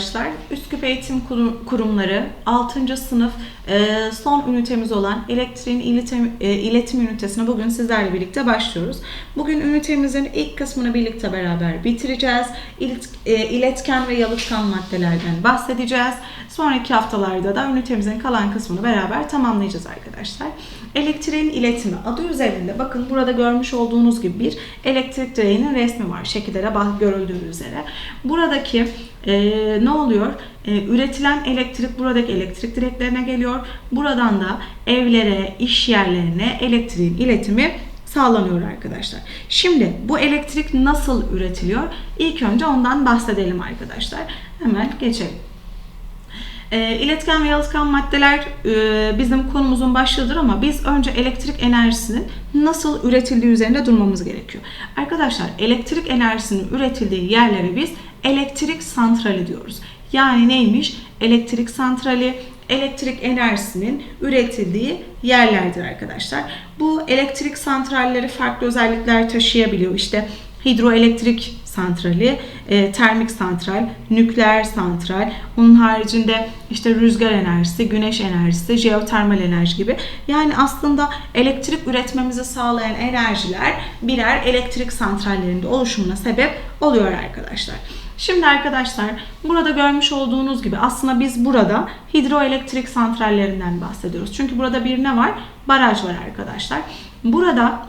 arkadaşlar. Üsküp Eğitim Kurum- Kurumları 6. sınıf e, son ünitemiz olan elektriğin iletim, e, iletim ünitesine bugün sizlerle birlikte başlıyoruz. Bugün ünitemizin ilk kısmını birlikte beraber bitireceğiz. E, iletken ve yalıtkan maddelerden bahsedeceğiz. Sonraki haftalarda da ünitemizin kalan kısmını beraber tamamlayacağız arkadaşlar. Elektriğin iletimi adı üzerinde bakın burada görmüş olduğunuz gibi bir elektrik direğinin resmi var. Şekilde de bak- görüldüğü üzere. Buradaki e, ne oluyor? E, üretilen elektrik buradaki elektrik direklerine geliyor. Buradan da evlere, iş yerlerine elektriğin iletimi sağlanıyor arkadaşlar. Şimdi bu elektrik nasıl üretiliyor? İlk önce ondan bahsedelim arkadaşlar. Hemen geçelim. E, iletken ve yalıtkan maddeler e, bizim konumuzun başlığıdır ama biz önce elektrik enerjisinin nasıl üretildiği üzerinde durmamız gerekiyor. Arkadaşlar elektrik enerjisinin üretildiği yerlere biz elektrik santrali diyoruz. Yani neymiş? Elektrik santrali elektrik enerjisinin üretildiği yerlerdir arkadaşlar. Bu elektrik santralleri farklı özellikler taşıyabiliyor. İşte hidroelektrik santrali, e, termik santral, nükleer santral, onun haricinde işte rüzgar enerjisi, güneş enerjisi, jeotermal enerji gibi. Yani aslında elektrik üretmemizi sağlayan enerjiler birer elektrik santrallerinde oluşumuna sebep oluyor arkadaşlar. Şimdi arkadaşlar burada görmüş olduğunuz gibi aslında biz burada hidroelektrik santrallerinden bahsediyoruz. Çünkü burada bir ne var? Baraj var arkadaşlar. Burada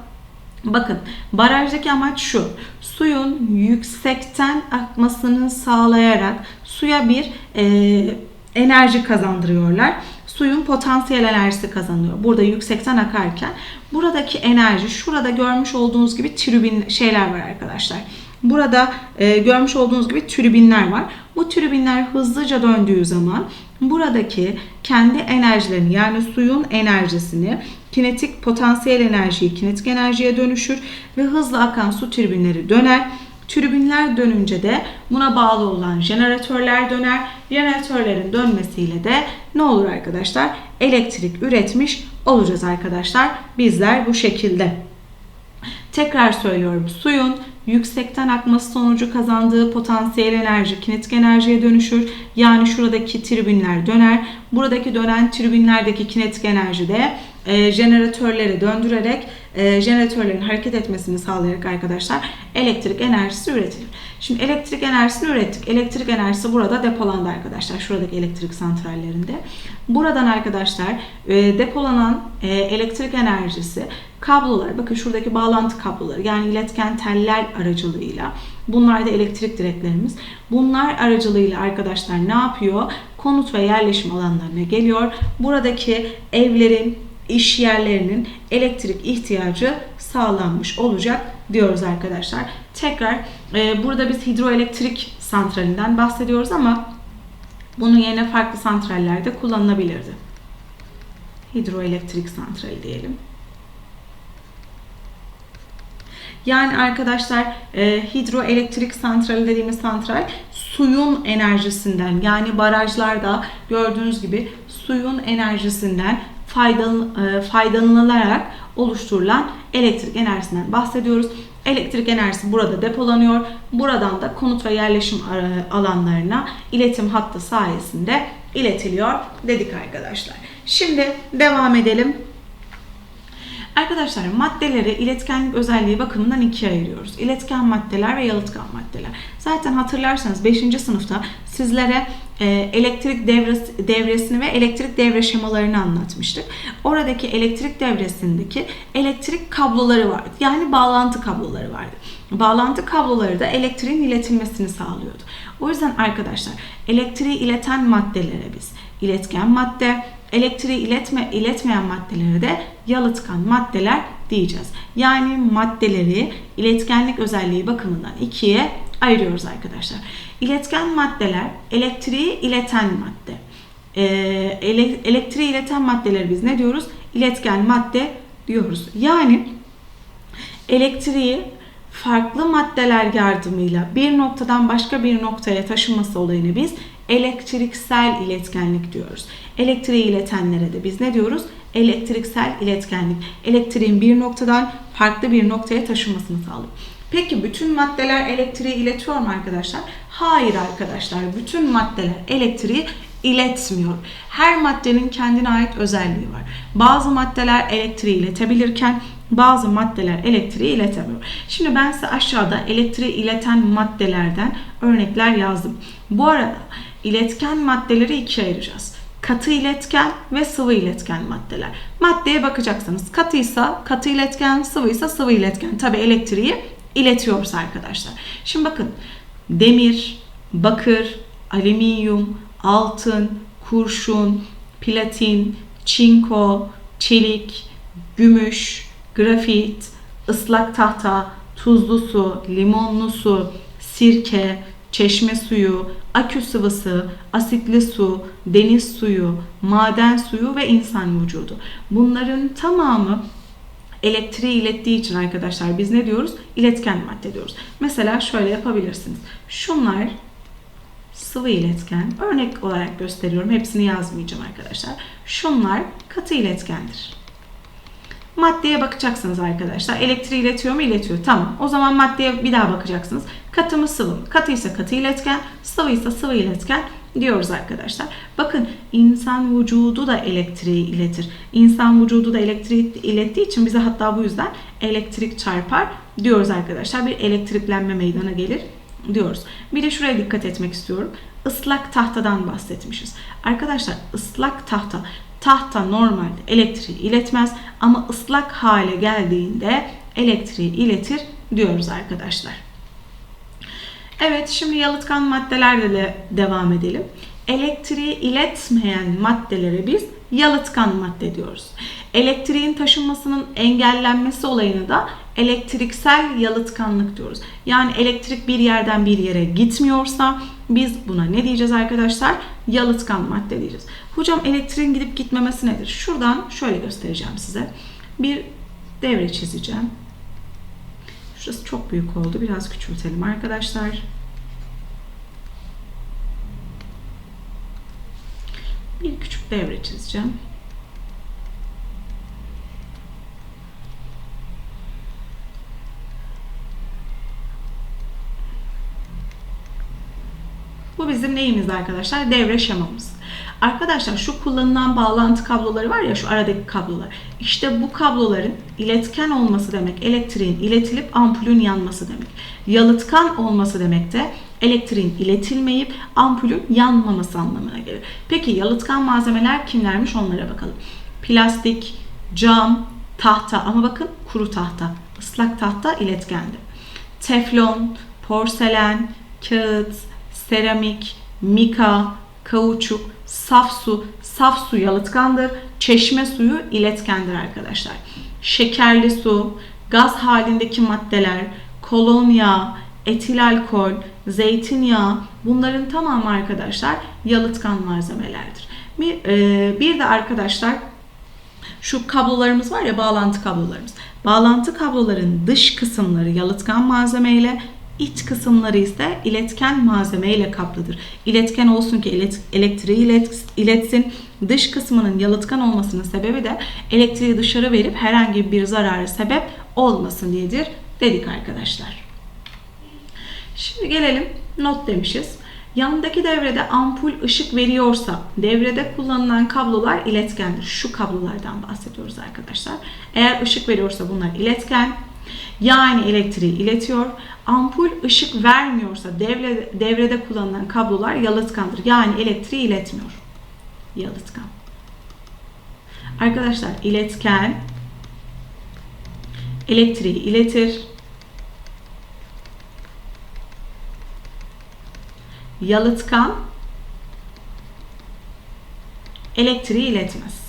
Bakın barajdaki amaç şu. Suyun yüksekten akmasını sağlayarak suya bir e, enerji kazandırıyorlar. Suyun potansiyel enerjisi kazanıyor. Burada yüksekten akarken buradaki enerji şurada görmüş olduğunuz gibi tribün şeyler var arkadaşlar. Burada e, görmüş olduğunuz gibi tribünler var. Bu tribünler hızlıca döndüğü zaman buradaki kendi enerjilerini yani suyun enerjisini kinetik potansiyel enerjiyi kinetik enerjiye dönüşür ve hızlı akan su tribünleri döner. Tribünler dönünce de buna bağlı olan jeneratörler döner. Jeneratörlerin dönmesiyle de ne olur arkadaşlar? Elektrik üretmiş olacağız arkadaşlar. Bizler bu şekilde. Tekrar söylüyorum. Suyun yüksekten akması sonucu kazandığı potansiyel enerji kinetik enerjiye dönüşür. Yani şuradaki tribünler döner. Buradaki dönen tribünlerdeki kinetik enerji de e, jeneratörleri döndürerek e, jeneratörlerin hareket etmesini sağlayarak arkadaşlar elektrik enerjisi üretilir. Şimdi elektrik enerjisini ürettik. Elektrik enerjisi burada depolandı arkadaşlar. Şuradaki elektrik santrallerinde. Buradan arkadaşlar e, depolanan e, elektrik enerjisi kablolar bakın şuradaki bağlantı kabloları yani iletken teller aracılığıyla bunlar da elektrik direklerimiz. Bunlar aracılığıyla arkadaşlar ne yapıyor? Konut ve yerleşim alanlarına geliyor. Buradaki evlerin, iş yerlerinin elektrik ihtiyacı sağlanmış olacak diyoruz arkadaşlar. Tekrar e, burada biz hidroelektrik santralinden bahsediyoruz ama bunun yerine farklı santrallerde kullanılabilirdi. Hidroelektrik santrali diyelim. Yani arkadaşlar e, hidroelektrik santrali dediğimiz santral suyun enerjisinden yani barajlarda gördüğünüz gibi suyun enerjisinden faydalan, e, faydalanılarak oluşturulan elektrik enerjisinden bahsediyoruz. Elektrik enerjisi burada depolanıyor. Buradan da konut ve yerleşim ara- alanlarına iletim hattı sayesinde iletiliyor dedik arkadaşlar. Şimdi devam edelim. Arkadaşlar maddeleri iletkenlik özelliği bakımından ikiye ayırıyoruz. İletken maddeler ve yalıtkan maddeler. Zaten hatırlarsanız 5. sınıfta sizlere e, elektrik devresi, devresini ve elektrik devre şemalarını anlatmıştık. Oradaki elektrik devresindeki elektrik kabloları vardı. Yani bağlantı kabloları vardı. Bağlantı kabloları da elektriğin iletilmesini sağlıyordu. O yüzden arkadaşlar elektriği ileten maddelere biz iletken madde, elektriği iletme, iletmeyen maddelere de yalıtkan maddeler diyeceğiz. Yani maddeleri iletkenlik özelliği bakımından ikiye ayırıyoruz arkadaşlar. İletken maddeler elektriği ileten madde. Ele, elektriği ileten maddeleri biz ne diyoruz? İletken madde diyoruz. Yani elektriği farklı maddeler yardımıyla bir noktadan başka bir noktaya taşıması olayını biz elektriksel iletkenlik diyoruz. Elektriği iletenlere de biz ne diyoruz? Elektriksel iletkenlik. Elektriğin bir noktadan farklı bir noktaya taşınmasını sağlıyor. Peki bütün maddeler elektriği iletiyor mu arkadaşlar? Hayır arkadaşlar. Bütün maddeler elektriği iletmiyor. Her maddenin kendine ait özelliği var. Bazı maddeler elektriği iletebilirken bazı maddeler elektriği iletemiyor. Şimdi ben size aşağıda elektriği ileten maddelerden örnekler yazdım. Bu arada iletken maddeleri ikiye ayıracağız. Katı iletken ve sıvı iletken maddeler. Maddeye bakacaksınız. Katıysa katı iletken, sıvıysa sıvı iletken. Tabi elektriği iletiyoruz arkadaşlar. Şimdi bakın demir, bakır, alüminyum, altın, kurşun, platin, çinko, çelik, gümüş, grafit, ıslak tahta, tuzlu su, limonlu su, sirke, çeşme suyu, akü sıvısı, asitli su, deniz suyu, maden suyu ve insan vücudu. Bunların tamamı elektriği ilettiği için arkadaşlar biz ne diyoruz? İletken madde diyoruz. Mesela şöyle yapabilirsiniz. Şunlar sıvı iletken. Örnek olarak gösteriyorum. Hepsini yazmayacağım arkadaşlar. Şunlar katı iletkendir. Maddeye bakacaksınız arkadaşlar. Elektriği iletiyor mu? İletiyor. Tamam. O zaman maddeye bir daha bakacaksınız. Katı mı sıvı mı? Katıysa katı iletken, sıvıysa sıvı iletken diyoruz arkadaşlar. Bakın insan vücudu da elektriği iletir. İnsan vücudu da elektriği ilettiği için bize hatta bu yüzden elektrik çarpar diyoruz arkadaşlar. Bir elektriklenme meydana gelir diyoruz. Bir de şuraya dikkat etmek istiyorum. Islak tahtadan bahsetmişiz. Arkadaşlar ıslak tahta tahta normalde elektriği iletmez ama ıslak hale geldiğinde elektriği iletir diyoruz arkadaşlar. Evet şimdi yalıtkan maddelerle de devam edelim. Elektriği iletmeyen maddelere biz yalıtkan madde diyoruz. Elektriğin taşınmasının engellenmesi olayını da elektriksel yalıtkanlık diyoruz. Yani elektrik bir yerden bir yere gitmiyorsa biz buna ne diyeceğiz arkadaşlar? Yalıtkan madde diyeceğiz. Hocam elektriğin gidip gitmemesi nedir? Şuradan şöyle göstereceğim size. Bir devre çizeceğim. Şurası çok büyük oldu. Biraz küçültelim arkadaşlar. Bir küçük devre çizeceğim. Bu bizim neyimiz arkadaşlar? Devre şemamız. Arkadaşlar şu kullanılan bağlantı kabloları var ya şu aradaki kablolar. İşte bu kabloların iletken olması demek elektriğin iletilip ampulün yanması demek. Yalıtkan olması demek de elektriğin iletilmeyip ampulün yanmaması anlamına gelir. Peki yalıtkan malzemeler kimlermiş onlara bakalım. Plastik, cam, tahta ama bakın kuru tahta. Islak tahta iletkendi. Teflon, porselen, kağıt, seramik, mika, kauçuk, saf su, saf su yalıtkandır. Çeşme suyu iletkendir arkadaşlar. Şekerli su, gaz halindeki maddeler, kolonya, etil alkol, zeytinyağı bunların tamamı arkadaşlar yalıtkan malzemelerdir. Bir, e, bir de arkadaşlar şu kablolarımız var ya bağlantı kablolarımız. Bağlantı kabloların dış kısımları yalıtkan malzemeyle iç kısımları ise iletken malzeme ile kaplıdır. İletken olsun ki elektriği ilet, iletsin. Dış kısmının yalıtkan olmasının sebebi de elektriği dışarı verip herhangi bir zararı sebep olmasın diyedir dedik arkadaşlar. Şimdi gelelim not demişiz. Yanındaki devrede ampul ışık veriyorsa devrede kullanılan kablolar iletkendir. Şu kablolardan bahsediyoruz arkadaşlar. Eğer ışık veriyorsa bunlar iletken. Yani elektriği iletiyor. Ampul ışık vermiyorsa devre, devrede kullanılan kablolar yalıtkandır. Yani elektriği iletmiyor. Yalıtkan. Arkadaşlar iletken elektriği iletir. Yalıtkan elektriği iletmez.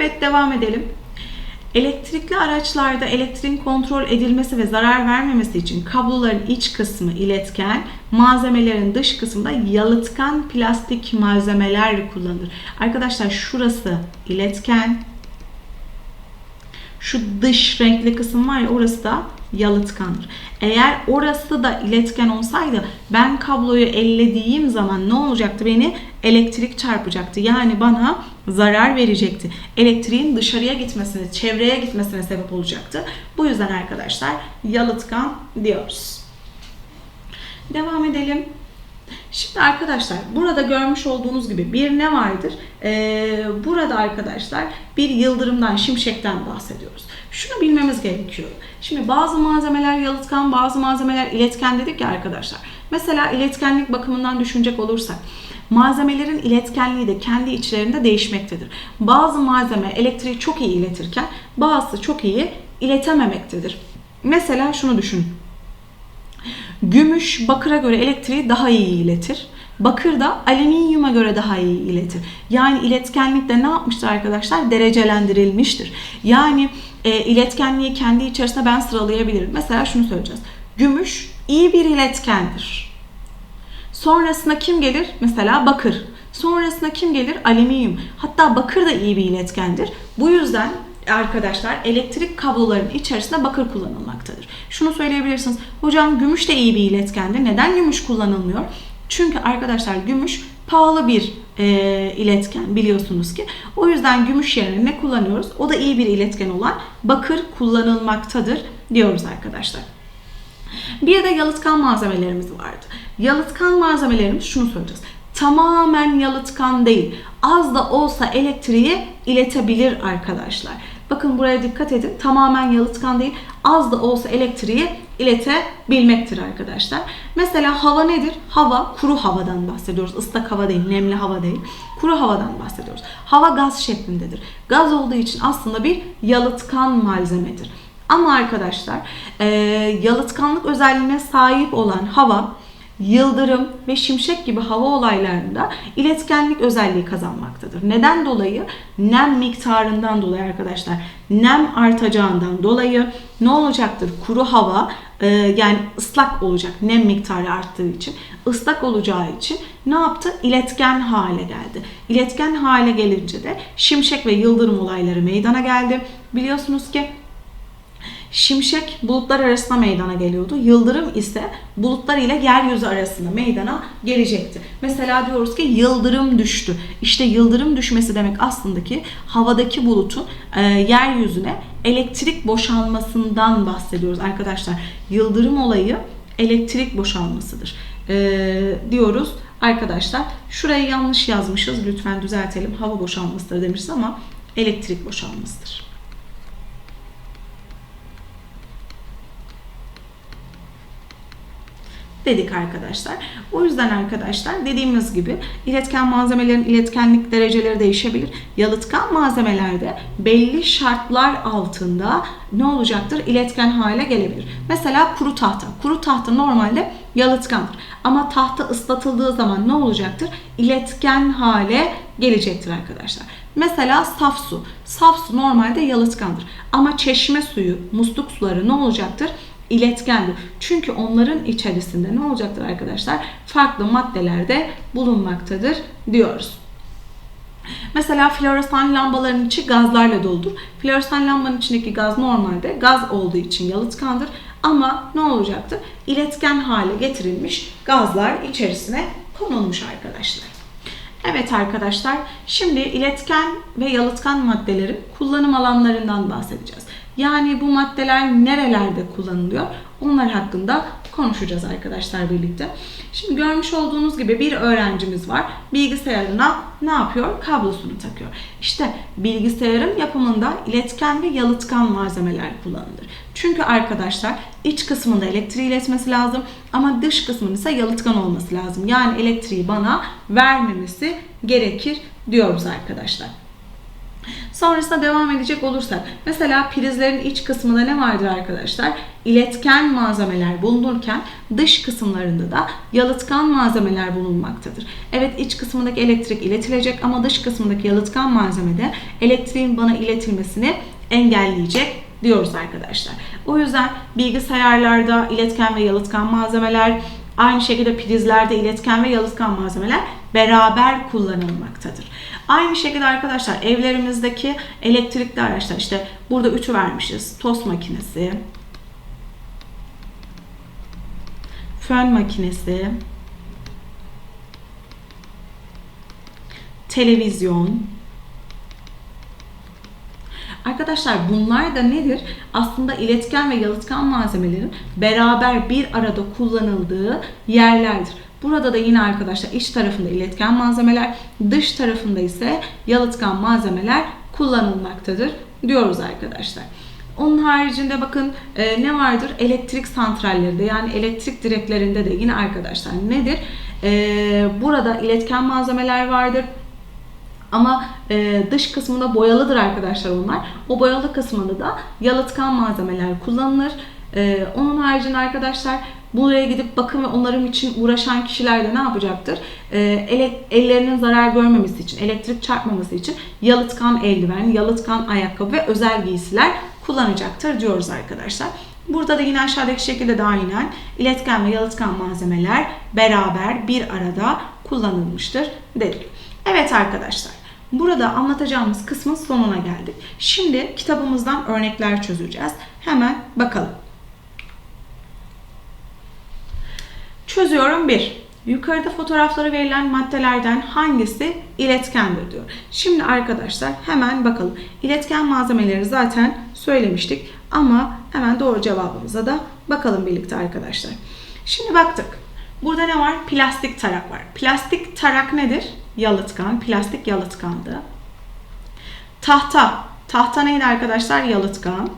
Evet devam edelim. Elektrikli araçlarda elektriğin kontrol edilmesi ve zarar vermemesi için kabloların iç kısmı iletken, malzemelerin dış kısmında yalıtkan plastik malzemeler kullanılır. Arkadaşlar şurası iletken, şu dış renkli kısım var ya orası da yalıtkandır. Eğer orası da iletken olsaydı ben kabloyu ellediğim zaman ne olacaktı? Beni elektrik çarpacaktı. Yani bana zarar verecekti. Elektriğin dışarıya gitmesine, çevreye gitmesine sebep olacaktı. Bu yüzden arkadaşlar yalıtkan diyoruz. Devam edelim. Şimdi arkadaşlar burada görmüş olduğunuz gibi bir ne vardır? Ee, burada arkadaşlar bir yıldırımdan, şimşekten bahsediyoruz. Şunu bilmemiz gerekiyor. Şimdi bazı malzemeler yalıtkan, bazı malzemeler iletken dedik ya arkadaşlar. Mesela iletkenlik bakımından düşünecek olursak malzemelerin iletkenliği de kendi içlerinde değişmektedir. Bazı malzeme elektriği çok iyi iletirken bazısı çok iyi iletememektedir. Mesela şunu düşün. Gümüş bakıra göre elektriği daha iyi iletir. Bakır da alüminyuma göre daha iyi iletir. Yani iletkenlikte ne yapmıştır arkadaşlar? Derecelendirilmiştir. Yani e, iletkenliği kendi içerisinde ben sıralayabilirim. Mesela şunu söyleyeceğiz. Gümüş iyi bir iletkendir. Sonrasında kim gelir? Mesela bakır. Sonrasında kim gelir? Alüminyum. Hatta bakır da iyi bir iletkendir. Bu yüzden arkadaşlar elektrik kablolarının içerisinde bakır kullanılmaktadır. Şunu söyleyebilirsiniz. Hocam gümüş de iyi bir iletkendir. Neden gümüş kullanılmıyor? Çünkü arkadaşlar gümüş pahalı bir e, iletken biliyorsunuz ki. O yüzden gümüş yerine ne kullanıyoruz? O da iyi bir iletken olan bakır kullanılmaktadır diyoruz arkadaşlar. Bir de yalıtkan malzemelerimiz vardı. Yalıtkan malzemelerimiz şunu söyleyeceğiz. Tamamen yalıtkan değil. Az da olsa elektriği iletebilir arkadaşlar. Bakın buraya dikkat edin. Tamamen yalıtkan değil. Az da olsa elektriği iletebilmektir arkadaşlar. Mesela hava nedir? Hava kuru havadan bahsediyoruz. Islak hava değil, nemli hava değil. Kuru havadan bahsediyoruz. Hava gaz şeklindedir. Gaz olduğu için aslında bir yalıtkan malzemedir. Ama arkadaşlar e, yalıtkanlık özelliğine sahip olan hava yıldırım ve şimşek gibi hava olaylarında iletkenlik özelliği kazanmaktadır. Neden dolayı? Nem miktarından dolayı arkadaşlar. Nem artacağından dolayı ne olacaktır? Kuru hava e, yani ıslak olacak nem miktarı arttığı için ıslak olacağı için ne yaptı? İletken hale geldi. İletken hale gelince de şimşek ve yıldırım olayları meydana geldi. Biliyorsunuz ki Şimşek bulutlar arasında meydana geliyordu. Yıldırım ise bulutlar ile yeryüzü arasında meydana gelecekti. Mesela diyoruz ki yıldırım düştü. İşte yıldırım düşmesi demek aslında ki havadaki bulutun e, yeryüzüne elektrik boşalmasından bahsediyoruz arkadaşlar. Yıldırım olayı elektrik boşalmasıdır e, diyoruz arkadaşlar. Şurayı yanlış yazmışız. Lütfen düzeltelim. Hava boşalmasıdır demişiz ama elektrik boşalmasıdır. Dedik arkadaşlar. O yüzden arkadaşlar dediğimiz gibi iletken malzemelerin iletkenlik dereceleri değişebilir. Yalıtkan malzemelerde belli şartlar altında ne olacaktır? İletken hale gelebilir. Mesela kuru tahta. Kuru tahta normalde yalıtkandır. Ama tahta ıslatıldığı zaman ne olacaktır? İletken hale gelecektir arkadaşlar. Mesela saf su. Saf su normalde yalıtkandır. Ama çeşme suyu, musluk suları ne olacaktır? İletkendir. Çünkü onların içerisinde ne olacaktır arkadaşlar? Farklı maddelerde bulunmaktadır diyoruz. Mesela floresan lambaların içi gazlarla doludur. Floresan lambanın içindeki gaz normalde gaz olduğu için yalıtkandır. Ama ne olacaktır? İletken hale getirilmiş gazlar içerisine konulmuş arkadaşlar. Evet arkadaşlar, şimdi iletken ve yalıtkan maddelerin kullanım alanlarından bahsedeceğiz. Yani bu maddeler nerelerde kullanılıyor? Onlar hakkında konuşacağız arkadaşlar birlikte. Şimdi görmüş olduğunuz gibi bir öğrencimiz var. Bilgisayarına ne yapıyor? Kablosunu takıyor. İşte bilgisayarın yapımında iletken ve yalıtkan malzemeler kullanılır. Çünkü arkadaşlar iç kısmında elektriği iletmesi lazım ama dış kısmının ise yalıtkan olması lazım. Yani elektriği bana vermemesi gerekir diyoruz arkadaşlar. Sonrasında devam edecek olursak mesela prizlerin iç kısmında ne vardır arkadaşlar? İletken malzemeler bulunurken dış kısımlarında da yalıtkan malzemeler bulunmaktadır. Evet iç kısmındaki elektrik iletilecek ama dış kısmındaki yalıtkan malzemede elektriğin bana iletilmesini engelleyecek diyoruz arkadaşlar. O yüzden bilgisayarlarda iletken ve yalıtkan malzemeler, aynı şekilde prizlerde iletken ve yalıtkan malzemeler beraber kullanılmaktadır. Aynı şekilde arkadaşlar evlerimizdeki elektrikli araçlar işte burada üçü vermişiz. Tost makinesi, fön makinesi, televizyon. Arkadaşlar bunlar da nedir? Aslında iletken ve yalıtkan malzemelerin beraber bir arada kullanıldığı yerlerdir. Burada da yine arkadaşlar iç tarafında iletken malzemeler, dış tarafında ise yalıtkan malzemeler kullanılmaktadır diyoruz arkadaşlar. Onun haricinde bakın e, ne vardır? Elektrik santrallerinde yani elektrik direklerinde de yine arkadaşlar nedir? E, burada iletken malzemeler vardır. Ama e, dış kısmında boyalıdır arkadaşlar onlar. O boyalı kısmında da yalıtkan malzemeler kullanılır. E, onun haricinde arkadaşlar buraya gidip bakım ve onarım için uğraşan kişiler de ne yapacaktır? E, ellerinin zarar görmemesi için, elektrik çarpmaması için yalıtkan eldiven, yalıtkan ayakkabı ve özel giysiler kullanacaktır diyoruz arkadaşlar. Burada da yine aşağıdaki şekilde de aynen iletken ve yalıtkan malzemeler beraber bir arada kullanılmıştır dedik. Evet arkadaşlar. Burada anlatacağımız kısmın sonuna geldik. Şimdi kitabımızdan örnekler çözeceğiz. Hemen bakalım. Çözüyorum 1. Yukarıda fotoğrafları verilen maddelerden hangisi iletkendir diyor. Şimdi arkadaşlar hemen bakalım. İletken malzemeleri zaten söylemiştik ama hemen doğru cevabımıza da bakalım birlikte arkadaşlar. Şimdi baktık. Burada ne var? Plastik tarak var. Plastik tarak nedir? Yalıtkan. Plastik yalıtkandı. Tahta. Tahta neydi arkadaşlar? Yalıtkan.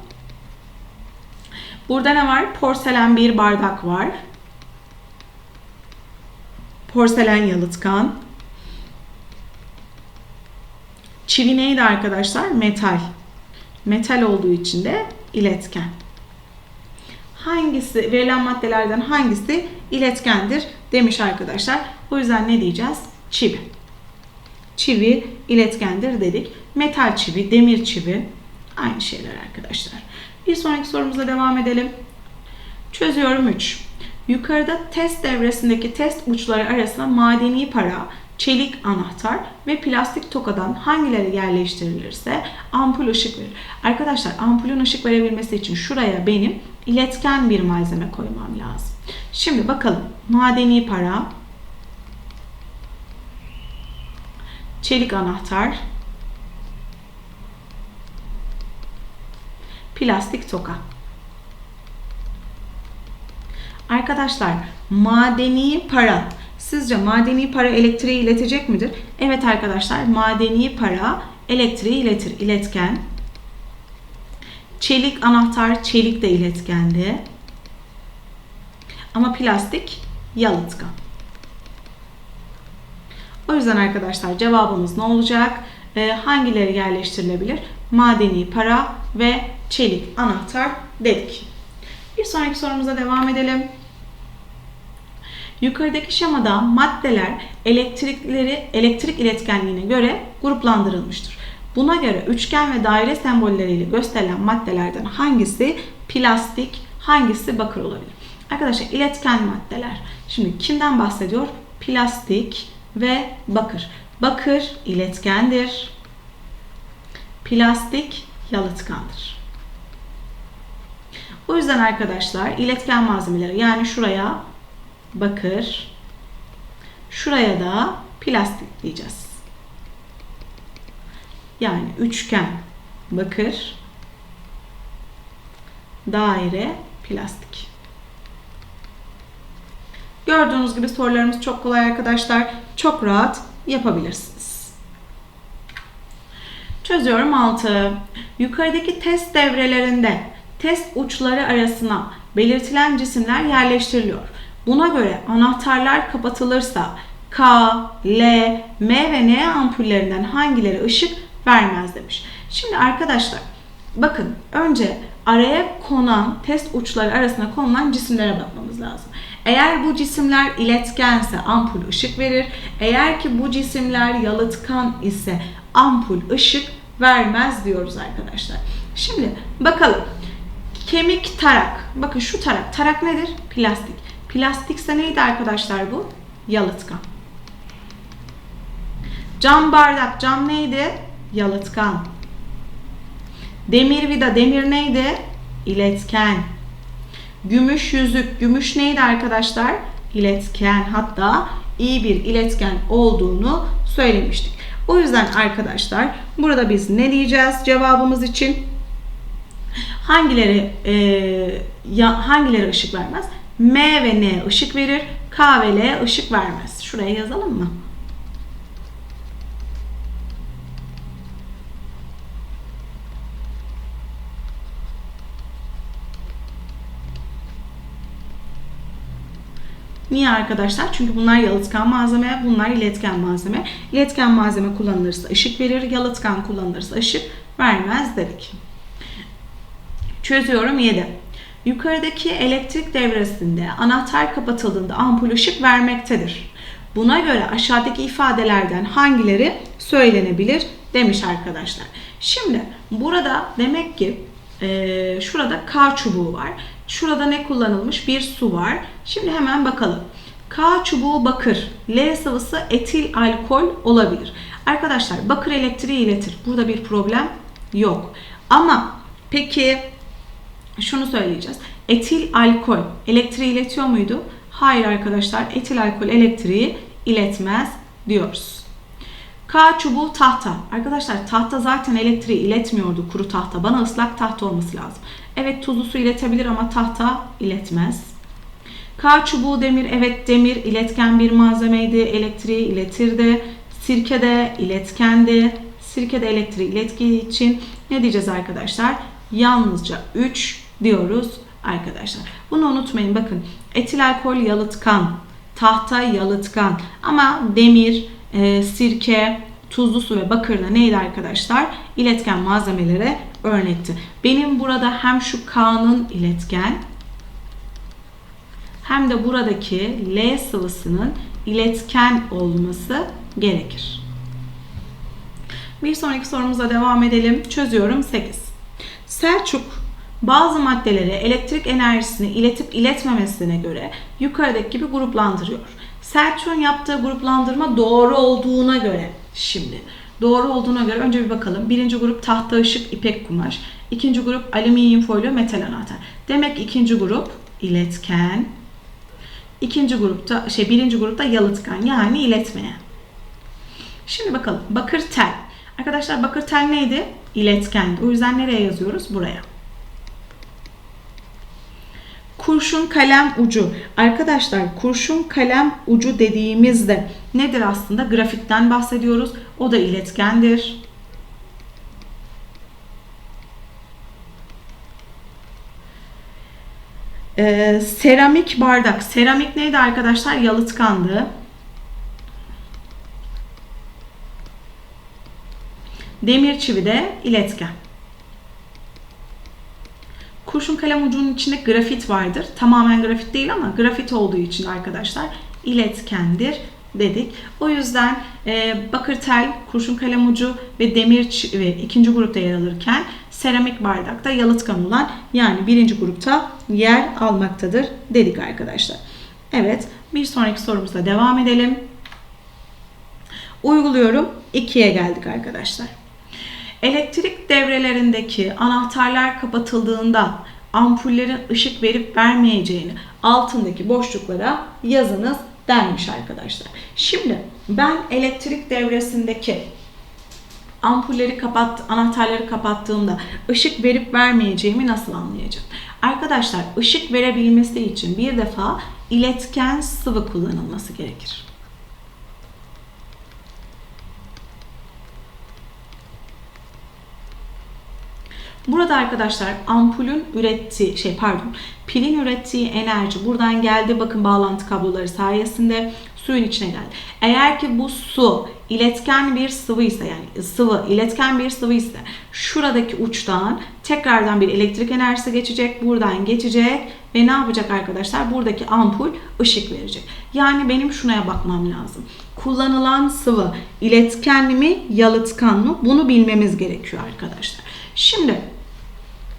Burada ne var? Porselen bir bardak var. Porselen yalıtkan. Çivi neydi arkadaşlar? Metal. Metal olduğu için de iletken. Hangisi verilen maddelerden hangisi iletkendir demiş arkadaşlar. O yüzden ne diyeceğiz? Çivi. Çivi iletkendir dedik. Metal çivi, demir çivi aynı şeyler arkadaşlar. Bir sonraki sorumuza devam edelim. Çözüyorum 3. Yukarıda test devresindeki test uçları arasında madeni para, çelik anahtar ve plastik tokadan hangileri yerleştirilirse ampul ışık verir. Arkadaşlar ampulün ışık verebilmesi için şuraya benim iletken bir malzeme koymam lazım. Şimdi bakalım madeni para, çelik anahtar, plastik toka. Arkadaşlar madeni para sizce madeni para elektriği iletecek midir? Evet arkadaşlar madeni para elektriği iletir. İletken. Çelik anahtar çelik de iletkendi. Ama plastik yalıtkan. O yüzden arkadaşlar cevabımız ne olacak? Ee, hangileri yerleştirilebilir? Madeni para ve çelik anahtar dedik. Bir sonraki sorumuza devam edelim. Yukarıdaki şemada maddeler elektrikleri elektrik iletkenliğine göre gruplandırılmıştır. Buna göre üçgen ve daire sembolleriyle gösterilen maddelerden hangisi plastik, hangisi bakır olabilir? Arkadaşlar iletken maddeler. Şimdi kimden bahsediyor? Plastik ve bakır. Bakır iletkendir. Plastik yalıtkandır. O yüzden arkadaşlar iletken malzemeleri yani şuraya bakır. Şuraya da plastik diyeceğiz. Yani üçgen bakır, daire plastik. Gördüğünüz gibi sorularımız çok kolay arkadaşlar. Çok rahat yapabilirsiniz. Çözüyorum 6. Yukarıdaki test devrelerinde test uçları arasına belirtilen cisimler yerleştiriliyor. Buna göre anahtarlar kapatılırsa K, L, M ve N ampullerinden hangileri ışık vermez demiş. Şimdi arkadaşlar bakın önce araya konan test uçları arasına konulan cisimlere bakmamız lazım. Eğer bu cisimler iletkense ampul ışık verir. Eğer ki bu cisimler yalıtkan ise ampul ışık vermez diyoruz arkadaşlar. Şimdi bakalım. Kemik tarak. Bakın şu tarak. Tarak nedir? Plastik. Plastikse neydi arkadaşlar bu? Yalıtkan. Cam bardak. Cam neydi? Yalıtkan. Demir vida. Demir neydi? İletken. Gümüş yüzük. Gümüş neydi arkadaşlar? iletken hatta iyi bir iletken olduğunu söylemiştik. O yüzden arkadaşlar burada biz ne diyeceğiz cevabımız için? Hangileri e, ya, hangileri ışık vermez? M ve N ışık verir. K ve L ışık vermez. Şuraya yazalım mı? Niye arkadaşlar? Çünkü bunlar yalıtkan malzeme, bunlar iletken malzeme. İletken malzeme kullanılırsa ışık verir, yalıtkan kullanılırsa ışık vermez dedik. Çözüyorum 7. Yukarıdaki elektrik devresinde anahtar kapatıldığında ampul ışık vermektedir. Buna göre aşağıdaki ifadelerden hangileri söylenebilir demiş arkadaşlar. Şimdi burada demek ki e, şurada K çubuğu var. Şurada ne kullanılmış? Bir su var. Şimdi hemen bakalım. K çubuğu bakır, L sıvısı etil alkol olabilir. Arkadaşlar bakır elektriği iletir. Burada bir problem yok. Ama peki şunu söyleyeceğiz. Etil alkol elektriği iletiyor muydu? Hayır arkadaşlar etil alkol elektriği iletmez diyoruz. K çubuğu tahta. Arkadaşlar tahta zaten elektriği iletmiyordu kuru tahta. Bana ıslak tahta olması lazım. Evet tuzlu su iletebilir ama tahta iletmez. K çubuğu demir. Evet demir iletken bir malzemeydi. Elektriği iletirdi. Sirke de iletkendi. Sirke de elektriği ilettiği için ne diyeceğiz arkadaşlar? Yalnızca 3 diyoruz arkadaşlar. Bunu unutmayın bakın. Etil alkol yalıtkan, tahta yalıtkan ama demir, e, sirke, tuzlu su ve bakır da neydi arkadaşlar? İletken malzemelere örnekti. Benim burada hem şu K'nın iletken hem de buradaki L sıvısının iletken olması gerekir. Bir sonraki sorumuza devam edelim. Çözüyorum 8. Selçuk bazı maddeleri elektrik enerjisini iletip iletmemesine göre yukarıdaki gibi gruplandırıyor. Selçuk'un yaptığı gruplandırma doğru olduğuna göre şimdi doğru olduğuna göre önce bir bakalım. Birinci grup tahta ışık ipek kumaş. İkinci grup alüminyum folyo metal anahtar. Demek ikinci grup iletken. İkinci grupta şey birinci grupta yalıtkan yani iletmeyen. Şimdi bakalım bakır tel. Arkadaşlar bakır tel neydi? İletkendi. O yüzden nereye yazıyoruz? Buraya. Kurşun kalem ucu. Arkadaşlar kurşun kalem ucu dediğimizde nedir aslında? Grafitten bahsediyoruz. O da iletkendir. Ee, seramik bardak. Seramik neydi arkadaşlar? Yalıtkandı. Demir çivi de iletken. Kurşun kalem ucunun içinde grafit vardır. Tamamen grafit değil ama grafit olduğu için arkadaşlar iletkendir dedik. O yüzden e, bakır tel, kurşun kalem ucu ve demir ve ikinci grupta yer alırken seramik bardakta yalıtkan olan yani birinci grupta yer almaktadır dedik arkadaşlar. Evet bir sonraki sorumuzla devam edelim. Uyguluyorum. 2'ye geldik arkadaşlar. Elektrik devrelerindeki anahtarlar kapatıldığında ampullerin ışık verip vermeyeceğini altındaki boşluklara yazınız denmiş arkadaşlar. Şimdi ben elektrik devresindeki ampulleri kapat, anahtarları kapattığımda ışık verip vermeyeceğimi nasıl anlayacağım? Arkadaşlar ışık verebilmesi için bir defa iletken sıvı kullanılması gerekir. Burada arkadaşlar ampulün ürettiği şey pardon pilin ürettiği enerji buradan geldi bakın bağlantı kabloları sayesinde suyun içine geldi. Eğer ki bu su iletken bir sıvı ise yani sıvı iletken bir sıvı ise şuradaki uçtan tekrardan bir elektrik enerjisi geçecek buradan geçecek ve ne yapacak arkadaşlar buradaki ampul ışık verecek. Yani benim şunaya bakmam lazım. Kullanılan sıvı iletken mi yalıtkan mı bunu bilmemiz gerekiyor arkadaşlar. Şimdi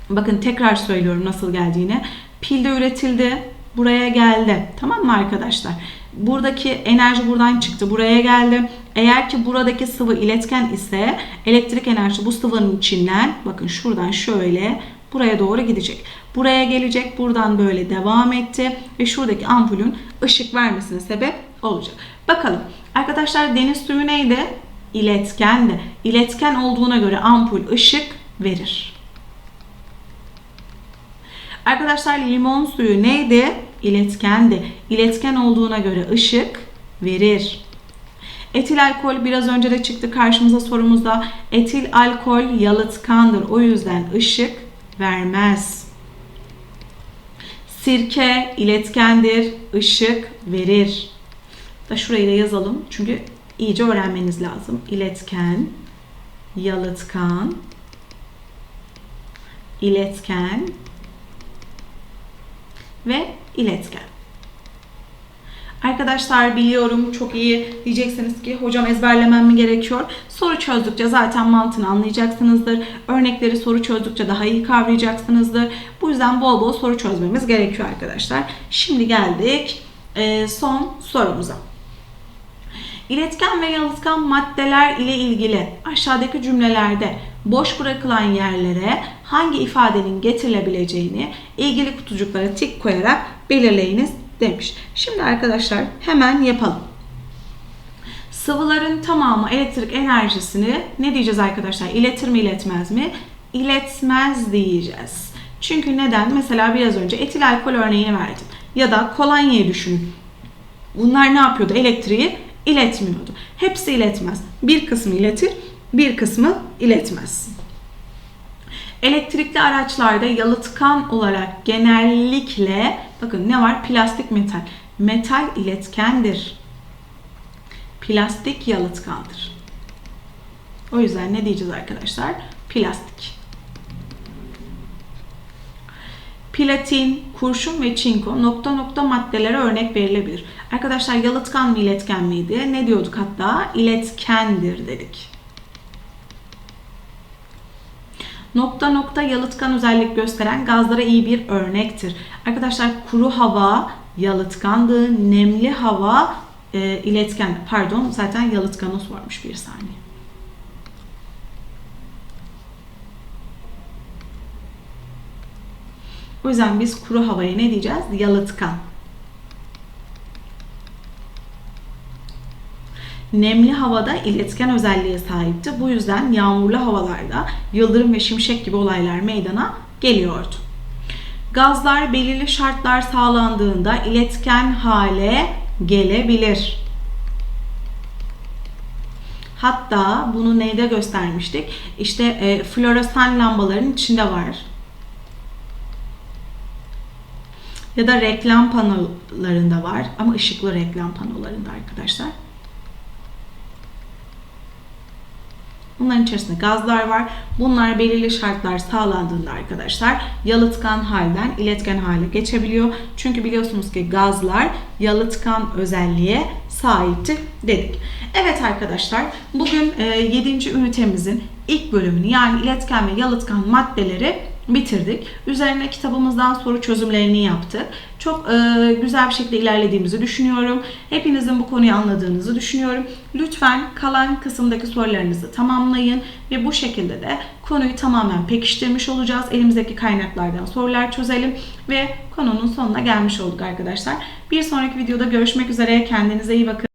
bakın tekrar söylüyorum nasıl geldiğini. Pil de üretildi. Buraya geldi. Tamam mı arkadaşlar? Buradaki enerji buradan çıktı. Buraya geldi. Eğer ki buradaki sıvı iletken ise elektrik enerjisi bu sıvının içinden bakın şuradan şöyle buraya doğru gidecek. Buraya gelecek. Buradan böyle devam etti ve şuradaki ampulün ışık vermesine sebep olacak. Bakalım arkadaşlar deniz suyu neydi? İletkendi. İletken olduğuna göre ampul ışık verir. Arkadaşlar limon suyu neydi? İletkendi. İletken olduğuna göre ışık verir. Etil alkol biraz önce de çıktı karşımıza sorumuzda. Etil alkol yalıtkandır. O yüzden ışık vermez. Sirke iletkendir. ışık verir. Da şurayı da yazalım. Çünkü iyice öğrenmeniz lazım. İletken, yalıtkan, iletken ve iletken. Arkadaşlar biliyorum çok iyi diyeceksiniz ki hocam ezberlemem mi gerekiyor? Soru çözdükçe zaten mantığını anlayacaksınızdır. Örnekleri soru çözdükçe daha iyi kavrayacaksınızdır. Bu yüzden bol bol soru çözmemiz gerekiyor arkadaşlar. Şimdi geldik e, son sorumuza. İletken ve yalıtkan maddeler ile ilgili aşağıdaki cümlelerde boş bırakılan yerlere hangi ifadenin getirilebileceğini ilgili kutucuklara tik koyarak belirleyiniz demiş. Şimdi arkadaşlar hemen yapalım. Sıvıların tamamı elektrik enerjisini ne diyeceğiz arkadaşlar? İletir mi iletmez mi? İletmez diyeceğiz. Çünkü neden? Mesela biraz önce etil alkol örneğini verdim. Ya da kolonyayı düşünün. Bunlar ne yapıyordu? Elektriği iletmiyordu. Hepsi iletmez. Bir kısmı iletir, bir kısmı iletmez. Elektrikli araçlarda yalıtkan olarak genellikle bakın ne var? Plastik metal. Metal iletkendir. Plastik yalıtkandır. O yüzden ne diyeceğiz arkadaşlar? Plastik. Platin, kurşun ve çinko nokta nokta maddelere örnek verilebilir. Arkadaşlar yalıtkan mı iletken miydi? Ne diyorduk hatta? İletkendir dedik. Nokta nokta yalıtkan özellik gösteren gazlara iyi bir örnektir. Arkadaşlar kuru hava yalıtkandı, nemli hava e, iletken. Pardon zaten yalıtkanı sormuş bir saniye. O yüzden biz kuru havaya ne diyeceğiz? Yalıtkan. Nemli havada iletken özelliğe sahipti. Bu yüzden yağmurlu havalarda yıldırım ve şimşek gibi olaylar meydana geliyordu. Gazlar belirli şartlar sağlandığında iletken hale gelebilir. Hatta bunu neyde göstermiştik? İşte e, floresan lambaların içinde var. Ya da reklam panolarında var ama ışıklı reklam panolarında arkadaşlar. Bunların içerisinde gazlar var. Bunlar belirli şartlar sağlandığında arkadaşlar yalıtkan halden iletken hale geçebiliyor. Çünkü biliyorsunuz ki gazlar yalıtkan özelliğe sahiptir dedik. Evet arkadaşlar bugün 7. ünitemizin ilk bölümünü yani iletken ve yalıtkan maddeleri bitirdik. Üzerine kitabımızdan soru çözümlerini yaptık. Çok e, güzel bir şekilde ilerlediğimizi düşünüyorum. Hepinizin bu konuyu anladığınızı düşünüyorum. Lütfen kalan kısımdaki sorularınızı tamamlayın ve bu şekilde de konuyu tamamen pekiştirmiş olacağız. Elimizdeki kaynaklardan sorular çözelim ve konunun sonuna gelmiş olduk arkadaşlar. Bir sonraki videoda görüşmek üzere. Kendinize iyi bakın.